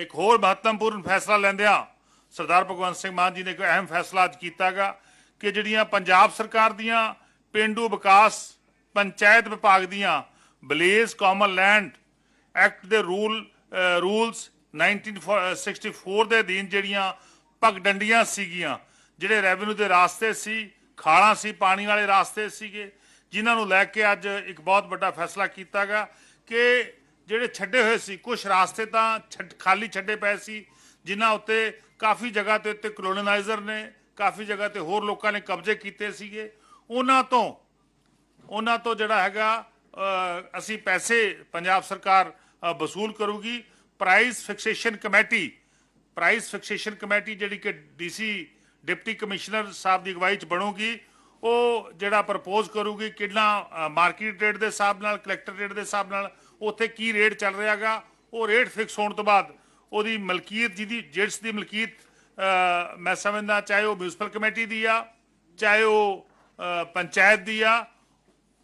ਇੱਕ ਹੋਰ ਮਹੱਤਵਪੂਰਨ ਫੈਸਲਾ ਲੈਂਦਿਆਂ ਸਰਦਾਰ ਭਗਵੰਤ ਸਿੰਘ ਮਾਨ ਜੀ ਨੇ ਇੱਕ ਅਹਿਮ ਫੈਸਲਾ ਅੱਜ ਕੀਤਾਗਾ ਕਿ ਜਿਹੜੀਆਂ ਪੰਜਾਬ ਸਰਕਾਰ ਦੀਆਂ ਪਿੰਡੂ ਵਿਕਾਸ ਪੰਚਾਇਤ ਵਿਭਾਗ ਦੀਆਂ ਬਲੇਜ਼ ਕਾਮਨ ਲੈਂਡ ਐਕਟ ਦੇ ਰੂਲ, ਅਹ, ਰੂਲਸ 1964 ਦੇ ਅਧੀਨ ਜਿਹੜੀਆਂ ਪਗਡੰਡੀਆਂ ਸੀਗੀਆਂ, ਜਿਹੜੇ ਰੈਵਨਿਊ ਦੇ ਰਾਸਤੇ ਸੀ, ਖਾਲਾਂ ਸੀ, ਪਾਣੀ ਵਾਲੇ ਰਾਸਤੇ ਸੀਗੇ, ਜਿਨ੍ਹਾਂ ਨੂੰ ਲੈ ਕੇ ਅੱਜ ਇੱਕ ਬਹੁਤ ਵੱਡਾ ਫੈਸਲਾ ਕੀਤਾਗਾ ਕਿ ਜਿਹੜੇ ਛੱਡੇ ਹੋਏ ਸੀ ਕੁਝ ਰਾਸਤੇ ਤਾਂ ਛੱਡ- ਖਾਲੀ ਛੱਡੇ ਪਏ ਸੀ, ਜਿਨ੍ਹਾਂ ਉੱਤੇ ਕਾਫੀ ਜਗ੍ਹਾ ਤੇ ਉੱਤੇ ਕਲੋਨਾਈਜ਼ਰ ਨੇ, ਕਾਫੀ ਜਗ੍ਹਾ ਤੇ ਹੋਰ ਲੋਕਾਂ ਨੇ ਕਬਜ਼ੇ ਕੀਤੇ ਸੀਗੇ। ਉਹਨਾਂ ਤੋਂ ਉਹਨਾਂ ਤੋਂ ਜਿਹੜਾ ਹੈਗਾ ਅਸੀਂ ਪੈਸੇ ਪੰਜਾਬ ਸਰਕਾਰ ਵਸੂਲ ਕਰੂਗੀ। Price fixation committee price fixation committee ਜਿਹੜੀ ਕਿ ਡੀਸੀ ਡਿਪਟੀ ਕਮਿਸ਼ਨਰ ਸਾਹਿਬ ਦੀ ਅਗਵਾਈ ਚ ਬਣੂਗੀ, ਉਹ ਜਿਹੜਾ ਪ੍ਰਪੋਜ਼ ਕਰੂਗੀ ਕਿੰਨਾ ਮਾਰਕੀਟ ਰੇਟ ਦੇ ਹਿਸਾਬ ਨਾਲ ਕਲੈਕਟਰ ਰੇਟ ਦੇ ਹਿਸਾਬ ਨਾਲ ਉੱਥੇ ਕੀ ਰੇਟ ਚੱਲ ਰਿਹਾਗਾ, ਉਹ ਰੇਟ ਫਿਕਸ ਹੋਣ ਤੋਂ ਬਾਅਦ ਉਹਦੀ ਮਲਕੀਅਤ ਜਿਹਦੀ ਜਿਸ ਦੀ ਮਲਕੀਅਤ ਮੈਂ ਸਮਝਦਾ ਚਾਹੇ ਉਹ ਮਿਊਨਿਸਪਲ ਕਮੇਟੀ ਦੀ ਆ, ਚਾਹੇ ਉਹ ਪੰਚਾਇਤ ਦੀ ਆ,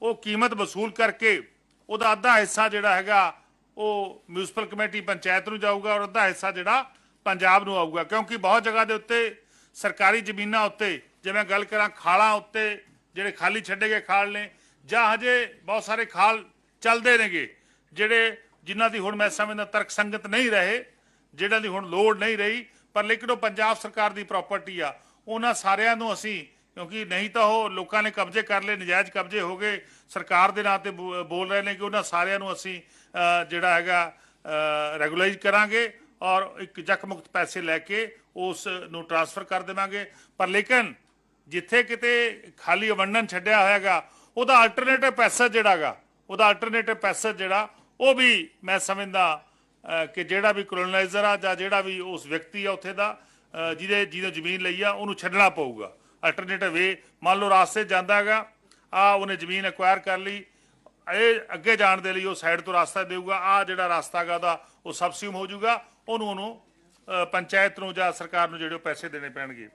ਉਹ ਕੀਮਤ ਵਸੂਲ ਕਰਕੇ ਉਹਦਾ ਅੱਧਾ ਹਿੱਸਾ ਜਿਹੜਾ ਹੈਗਾ ਉਹ ਮਿਊਨਿਸਪਲ ਕਮੇਟੀ ਪੰਚਾਇਤ ਨੂੰ ਜਾਊਗਾ ਔਰ ਅੱਧਾ ਹਿੱਸਾ ਜਿਹੜਾ ਪੰਜਾਬ ਨੂੰ ਆਊਗਾ, ਕਿਉਂਕਿ ਬਹੁਤ ਜਗ੍ਹਾ ਦੇ ਉੱਤੇ ਸਰਕਾਰੀ ਜ਼ਮੀਨਾਂ ਉੱਤੇ, ਜਿਵੇਂ ਗੱਲ ਕਰਾਂ ਖਾਲਾਂ ਉੱਤੇ, ਜਿਹੜੇ ਖਾਲੀ ਛੱਡੇ ਗਏ ਖਾਲ ਨੇ, ਜਾਂ ਹਜੇ ਬਹੁਤ ਸਾਰੇ ਖਾਲ ਚੱਲਦੇ ਨੇਗੇ ਜਿਹੜੇ ਜਿਨ੍ਹਾਂ ਦੀ ਹੁਣ ਮੈਂ ਸਮਝਦਾ ਤਰਕ ਸੰਗਤ ਨਹੀਂ ਰਹੇ ਜਿਹੜਾ ਦੀ ਹੁਣ ਲੋੜ ਨਹੀਂ ਰਹੀ, ਪਰ ਲੇਕਿਨ ਉਹ ਪੰਜਾਬ ਸਰਕਾਰ ਦੀ ਪ੍ਰਾਪਰਟੀ ਆ, ਉਹਨਾਂ ਸਾਰਿਆਂ ਨੂੰ ਅਸੀਂ, ਕਿਉਂਕਿ ਨਹੀਂ ਤਾਂ ਉਹ ਲੋਕਾਂ ਨੇ ਕਬਜ਼ੇ ਕਰ ਲਏ, ਨਜਾਇਜ਼ ਕਬਜ਼ੇ ਹੋ ਗਏ, ਸਰਕਾਰ ਦੇ ਨਾਂ ਤੇ ਬੋ- ਬੋਲ ਰਹੇ ਨੇ ਕਿ ਉਹਨਾਂ ਸਾਰਿਆਂ ਨੂੰ ਅਸੀਂ ਜਿਹੜਾ ਹੈਗਾ ਰੈਗੂਲਾਈਜ਼ ਕਰਾਂਗੇ ਔਰ ਇੱਕ ਜਕ ਮੁਕਤ ਪੈਸੇ ਲੈ ਕੇ ਉਸ ਨੂੰ ਟ੍ਰਾਂਸਫਰ ਕਰ ਦੇਵਾਂਗੇ। ਪਰ ਲੇਕਿਨ ਜਿੱਥੇ ਕਿਤੇ ਖਾਲੀ ਅਵੰਡਨ ਛੱਡਿਆ ਹੋਇਆਗਾ, ਉਹਦਾ ਅਲਟਰਨੇਟਿਵ ਪੈਸਾ ਜਿਹੜਾਗਾ ਉਹਦਾ ਅਲਟਰਨੇਟਿਵ ਪੈਸਾ ਜਿਹੜਾ, ਉਹ ਵੀ ਮੈਂ ਸਮਝਦਾ ਕਿ ਜਿਹੜਾ ਵੀ ਕਲੋਨਾਈਜ਼ਰ ਆ ਜਾਂ ਜਿਹੜਾ ਵੀ ਉਸ ਵਿਅਕਤੀ ਆ ਉੱਥੇ ਦਾ, ਅਹ, ਜਿਹਦੇ ਜਿਹਨੇ ਜ਼ਮੀਨ ਲਈ ਆ, ਉਹਨੂੰ ਛੱਡਣਾ ਪਊਗਾ। ਅਲਟਰਨੇਟਿਵ ਵੇ ਮੰਨ ਲਓ ਰਾਸਤੇ ਜਾਂਦਾ ਹੈਗਾ, ਆ ਉਹਨੇ ਜ਼ਮੀਨ ਐਕਵਾਇਰ ਕਰ ਲਈ, ਇਹ ਅੱਗੇ ਜਾਣ ਦੇ ਲਈ ਉਹ ਸਾਈਡ ਤੋਂ ਰਸਤਾ ਦੇਊਗਾ, ਆ ਜਿਹੜਾ ਰਸਤਾ ਹੈਗਾ ਉਹਦਾ, ਉਹ ਸਬਸਿਊਮ ਹੋ ਜਾਊਗਾ, ਉਹਨੂੰ ਉਹਨੂੰ ਪੰਚਾਇਤ ਨੂੰ ਜਾਂ ਸਰਕਾਰ ਨੂੰ ਜਿਹੜੇ ਉਹ ਪੈਸੇ ਦੇਣੇ ਪੈਣਗੇ।